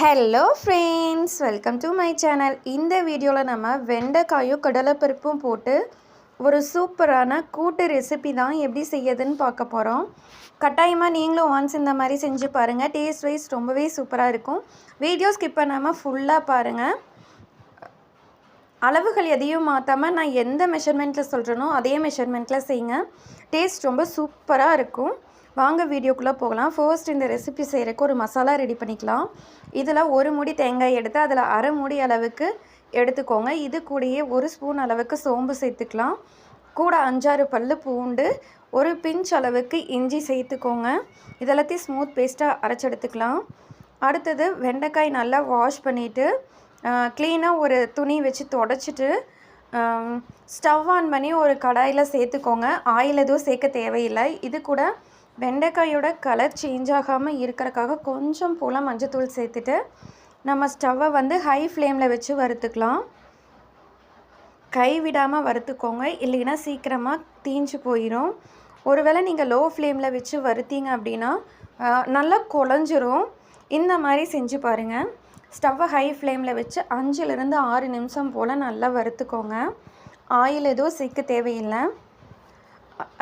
Hello friends welcome to my channel இந்த வீடியோவில் நம்ம வெண்டைக்காயும் கடலைப்பருப்பும் போட்டு ஒரு சூப்பரான கூட்டு ரெசிபி தான் எப்படி செய்யுதுன்னு பார்க்க போகிறோம் கட்டாயமாக நீங்களும் ஒன்ஸ் இந்த மாதிரி செஞ்சு பாருங்கள் டேஸ்ட் வைஸ் ரொம்பவே சூப்பராக இருக்கும். வீடியோ ஸ்கிப் பண்ணாமல் ஃபுல்லாக பாருங்கள் அளவுகள் எதையும் மாற்றாமல் நான் எந்த மெஷர்மெண்ட்டில் சொல்கிறேனோ அதே மெஷர்மெண்ட்டில் செய்யுங்க. டேஸ்ட் ரொம்ப சூப்பராக இருக்கும். வாங்க வீடியோக்குள்ளே போகலாம். ஃபர்ஸ்ட் இந்த ரெசிபி செய்கிறக்கு ஒரு மசாலா ரெடி பண்ணிக்கலாம். இதில் ஒரு முடி தேங்காய் எடுத்து அதில் அரை முடி அளவுக்கு எடுத்துக்கோங்க. இது கூடயே ஒரு ஸ்பூன் அளவுக்கு சோம்பு சேர்த்துக்கலாம். கூட அஞ்சாறு பல் பூண்டு ஒரு பிஞ்ச் அளவுக்கு இஞ்சி சேர்த்துக்கோங்க. இதெல்லாத்தையும் ஸ்மூத் பேஸ்ட்டாக அரைச்சி எடுத்துக்கலாம். அடுத்தது வெண்டைக்காய் நல்லா வாஷ் பண்ணிவிட்டு க்ளீனாக ஒரு துணி வச்சு தொடச்சிட்டு ஸ்டவ் ஆன் பண்ணி ஒரு கடாயில் சேர்த்துக்கோங்க. ஆயில் எதுவும் சேர்க்க தேவையில்லை. இது கூட வெண்டைக்காயோட கலர் சேஞ்ச் ஆகாமல் இருக்கிறக்காக கொஞ்சம் போல் மஞ்சத்தூள் சேர்த்துட்டு நம்ம ஸ்டவ்வை வந்து ஹை ஃப்ளேமில் வச்சு வறுத்துக்கலாம். கை விடாமல் வறுத்துக்கோங்க. இல்லைன்னா சீக்கிரமாக தீஞ்சு போயிடும் ஒருவேளை நீங்கள் லோ ஃப்ளேமில் வச்சு வறுத்தீங்க அப்படின்னா நல்லா குழஞ்சிரும். இந்த மாதிரி செஞ்சு பாருங்கள் ஸ்டவ்வை ஹை ஃப்ளேமில் வச்சு அஞ்சுலேருந்து ஆறு நிமிஷம் போல் நல்லா வறுத்துக்கோங்க. ஆயில் எதுவும் சேர்க்க தேவையில்லை.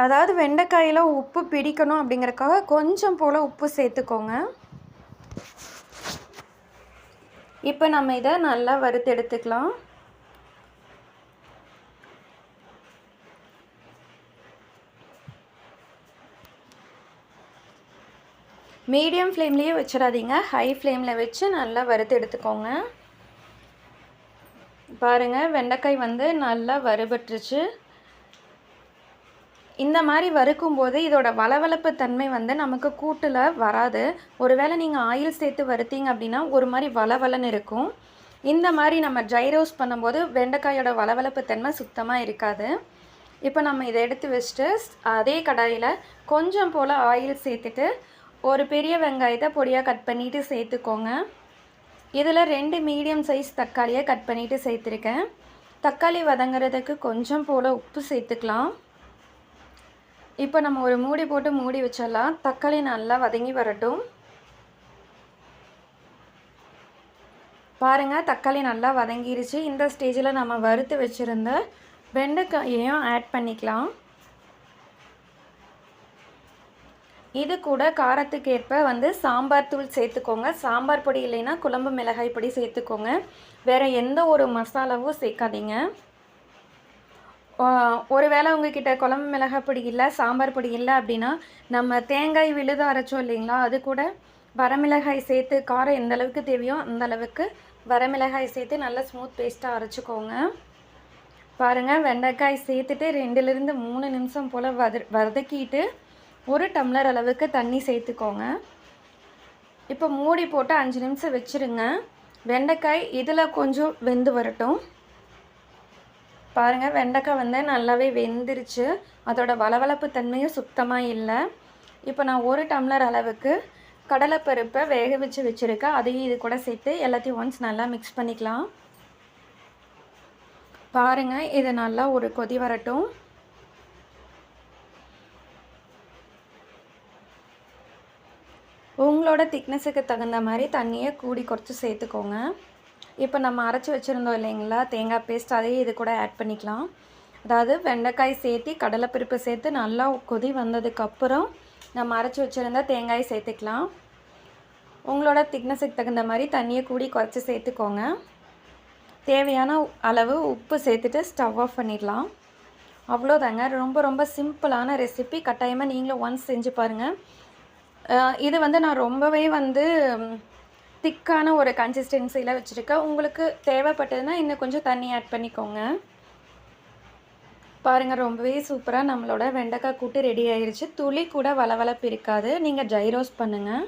அதாவது வெண்டைக்காயில் உப்பு பிடிக்கணும் அப்படிங்கிறக்காக கொஞ்சம் போல் உப்பு சேர்த்துக்கோங்க. இப்போ நம்ம இதை நல்லா வறுத்து எடுத்துக்கலாம். மீடியம் ஃப்ளேம்லேயே வச்சிடாதீங்க. ஹை ஃப்ளேமில் வச்சு நல்லா வறுத்து எடுத்துக்கோங்க. பாருங்கள் வெண்டைக்காய் வந்து நல்லா வறுபட்டுருச்சு. இந்த மாதிரி வறுக்கும்போது இதோட வளவளப்பு தன்மை வந்து நமக்கு கூட்டில் வராது. ஒருவேளை நீங்கள் ஆயில் சேர்த்து வறுத்தீங்க அப்படின்னா ஒரு மாதிரி வளவலன்னு இருக்கும். இந்த மாதிரி நம்ம ட்ரை ரோஸ்ட் பண்ணும்போது வெண்டைக்காயோட வளவளப்பு தன்மை சுத்தமாக இருக்காது. இப்போ நம்ம இதை எடுத்து வச்சுட்டு அதே கடாயில் கொஞ்சம் போல் ஆயில் சேர்த்துட்டு ஒரு பெரிய வெங்காயத்தை பொடியாக கட் பண்ணிவிட்டு சேர்த்துக்கோங்க. இதில் ரெண்டு மீடியம் சைஸ் தக்காளியை கட் பண்ணிவிட்டு சேர்த்துருக்கேன். தக்காளி வதங்குறதுக்கு கொஞ்சம் போல் உப்பு சேர்த்துக்கலாம். இப்போ நம்ம ஒரு மூடி போட்டு மூடி வச்சிடலாம். தக்காளி நல்லா வதங்கி வரட்டும். பாருங்கள் தக்காளி நல்லா வதங்கிருச்சு. இந்த ஸ்டேஜில் நம்ம வறுத்து வச்சுருந்த வெண்டைக்காயையும் ஆட் பண்ணிக்கலாம். இது கூட காரத்துக்கு ஏற்ப வந்து சாம்பார் தூள் சேர்த்துக்கோங்க. சாம்பார் பொடி இல்லைன்னா குழம்பு மிளகாய் பொடி சேர்த்துக்கோங்க. வேறு எந்த ஒரு மசாலாவும் சேர்க்காதீங்க. ஒருவேளை உங்ககிட்ட குழம்பு மிளகாய் பொடி இல்லை சாம்பார் பொடி இல்லை அப்படின்னா நம்ம தேங்காய் விழுது அரைச்சோம் இல்லைங்களா அது கூட வரமிளகாய் சேர்த்து காரம் எந்த அளவுக்கு தேவையோ அந்த அளவுக்கு வரமிளகாய் சேர்த்து நல்லா ஸ்மூத் பேஸ்ட்டாக அரைச்சிக்கோங்க. பாருங்கள் வெண்டைக்காய் சேர்த்துட்டு ரெண்டுலேருந்து மூணு நிமிஷம் போல் வத வதக்கிட்டு ஒரு டம்ளர் அளவுக்கு தண்ணி சேர்த்துக்கோங்க. இப்போ மூடி போட்டு அஞ்சு நிமிஷம் வச்சுருங்க. வெண்டைக்காய் இதில் கொஞ்சம் வெந்து வரட்டும். பாருங்கள் வெண்டைக்காய் வந்து நல்லாவே வெந்துருச்சு. அதோட வளவளப்பு தன்மையும் சுத்தமாக இல்லை. இப்போ நான் ஒரு டம்ளர் அளவுக்கு கடலைப்பருப்பை வேக வச்சு வச்சுருக்கேன். அதையும் இது கூட சேர்த்து எல்லாத்தையும் ஒன்ஸ் நல்லா மிக்ஸ் பண்ணிக்கலாம். பாருங்கள் இது நல்லா ஒரு கொதி வரட்டும். உங்களோட திக்னஸுக்கு தகுந்த மாதிரி தண்ணியை கூடி குறைச்சி சேர்த்துக்கோங்க. இப்போ நம்ம அரைச்சி வச்சுருந்தோம் இல்லைங்களா? தேங்காய் பேஸ்ட் அதையும் இது கூட ஆட் பண்ணிக்கலாம். அதாவது வெண்டைக்காய் சேர்த்து கடலைப்பருப்பு சேர்த்து நல்லா கொதி வந்ததுக்கப்புறம் நம்ம அரைச்சி வச்சுருந்தா தேங்காய் சேர்த்துக்கலாம். உங்களோட திக்னஸுக்கு தகுந்த மாதிரி தண்ணியை கூடி குறைச்சி சேர்த்துக்கோங்க. தேவையான அளவு உப்பு சேர்த்துட்டு ஸ்டவ் ஆஃப் பண்ணிடலாம். அவ்வளோதாங்க. ரொம்ப ரொம்ப சிம்பிளான ரெசிபி கட்டாயமாக நீங்களும் ஒன்ஸ் செஞ்சு பாருங்கள் இது வந்து நான் ரொம்பவே வந்து திக்கான ஒரு கன்சிஸ்டன்சியில் வச்சுருக்கேன் உங்களுக்கு தேவைப்பட்டதுன்னா இன்னும் கொஞ்சம் தண்ணி ஆட் பண்ணிக்கோங்க. பாருங்கள் ரொம்பவே சூப்பராக நம்மளோட வெண்டைக்காய் கூட்டு ரெடி ஆயிடுச்சு துளி கூட வளவளப்பு இருக்காது. நீங்கள் ஜைரோஸ் பண்ணுங்கள்